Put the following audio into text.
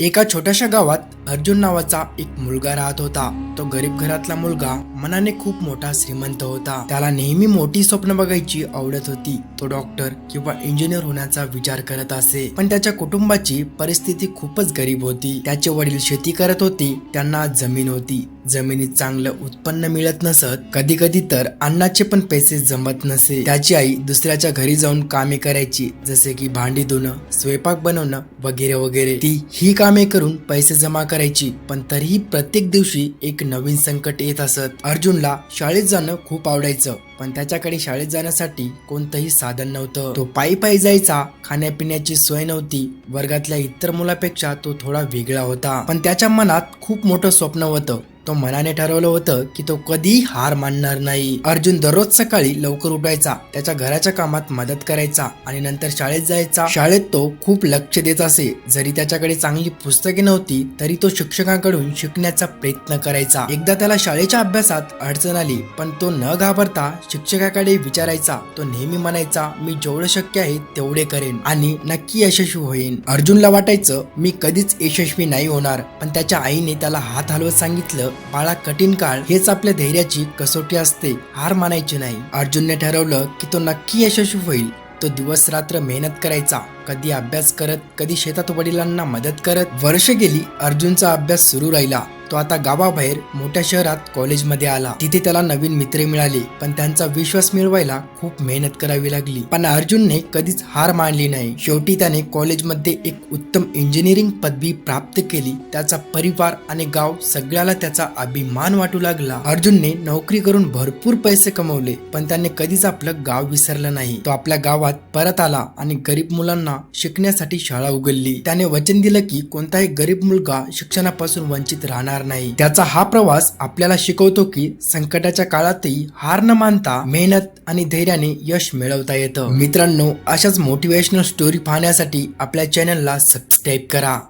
एका छोट्याशा गावात अर्जुन नावाचा एक मुलगा राहत होता. तो गरीब घरातला मुलगा मनाने खूप मोठा श्रीमंत होता. त्याला नेहमी मोठी स्वप्न बघायची आवडत होती. तो डॉक्टर किंवा इंजिनियर होण्याचा विचार करत असे. पण त्याच्या कुटुंबाची परिस्थिती खूपच गरीब होती. त्याचे वडील शेती करत होते. त्यांना जमीन होती. जमिनीत चांगलं उत्पन्न मिळत नसत. कधी कधी तर अन्नाचे पण पैसे जमत नसे. त्याची आई दुसऱ्याच्या घरी जाऊन कामे करायची. जसे की भांडी धुणं स्वयंपाक बनवणं वगैरे वगैरे. ती ही कामे करून पैसे जमा करायची. पण तरीही प्रत्येक दिवशी एक नवीन संकट येत असत. अर्जुनला शाळेत जाणं खूप आवडायचं पण त्याच्याकडे शाळेत जाण्यासाठी कोणतंही साधन नव्हतं. तो पायी पायी जायचा खाण्यापिण्याची सोय नव्हती. वर्गातल्या इतर मुलापेक्षा तो थोडा वेगळा होता. पण त्याच्या मनात खूप मोठं स्वप्न होतं. तो मनाने ठरवलं होतं की तो कधीही हार मानणार नाही. अर्जुन दररोज सकाळी लवकर उठायचा त्याच्या घराच्या कामात मदत करायचा आणि नंतर शाळेत जायचा. शाळेत तो खूप लक्ष देत असे. जरी त्याच्याकडे चांगली पुस्तके नव्हती तरी तो शिक्षकांकडून शिकण्याचा प्रयत्न करायचा. एकदा त्याला शाळेच्या अभ्यासात अडचण आली पण तो न घाबरता शिक्षकाकडे विचारायचा. तो नेहमी म्हणायचा मी जेवढं शक्य आहे तेवढे करेन आणि नक्की यशस्वी होईन. अर्जुनला वाटायचं मी कधीच यशस्वी नाही होणार. पण त्याच्या आईने त्याला हात हलवत सांगितलं बाळा कठीण काळ हेच आपल्या धैर्याची कसोटी असते हार मानायची नाही. अर्जुनने ठरवलं की तो नक्की यशस्वी होईल. तो दिवस रात्र मेहनत करायचा. कधी अभ्यास करत कधी शेतात वडिलांना मदत करत वर्ष गेली अर्जुनचा अभ्यास सुरू राहिला. तो आता गावाबाहेर मोठ्या शहरात कॉलेजमध्ये आला. तिथे त्याला नवीन मित्र मिळाले पण त्यांचा विश्वास मिळवायला खूप मेहनत करावी लागली. पण अर्जुनने कधीच हार मानली नाही. शेवटी त्याने कॉलेजमध्ये एक उत्तम इंजिनिअरिंग पदवी प्राप्त केली. त्याचा परिवार आणि गाव सगळ्याला त्याचा अभिमान वाटू लागला. अर्जुनने नोकरी करून भरपूर पैसे कमवले पण त्याने कधीच आपलं गाव विसरलं नाही. तो आपल्या गावात परत आला आणि गरीब मुलांना शिकण्यासाठी शाळा उघडली. त्याने वचन दिलं की कोणताही गरीब मुलगा शिक्षणापासून वंचित राहणार नाही. त्याचा हा प्रवास आपल्याला शिकवतो की संकटाच्या काळातही हार न मानता मेहनत आणि धैर्याने यश मिळवता येतं. मित्रांनो अशाच मोटिवेशनल स्टोरी पाहण्यासाठी आपल्या चॅनलला सबस्क्राईब करा.